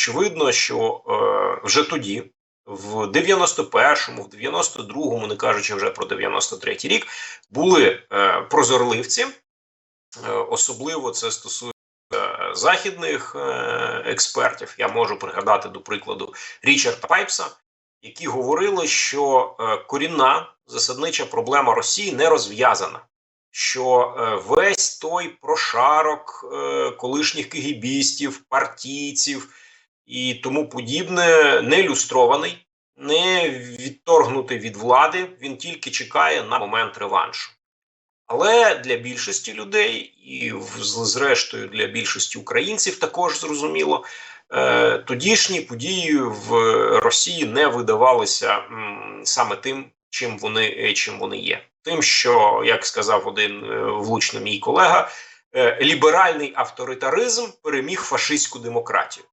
очевидно, що е, вже тоді, в 91-му, в 92-му, не кажучи вже про 93-й рік, були е, прозорливці. Е, особливо це стосується е, західних е, експертів. Я можу пригадати до прикладу Річарда Пайпса, які говорили, що е, корінна засаднича проблема Росії не розв'язана. Що весь той прошарок колишніх кигібістів, партійців і тому подібне не люстрований, не відторгнутий від влади. Він тільки чекає на момент реваншу. Але для більшості людей, і зрештою для більшості українців також зрозуміло, е, тодішні події в Росії не видавалися саме тим, чим вони, е, чим вони є. Тим, що, як сказав один е, влучно мій колега, ліберальний авторитаризм переміг фашистську демократію.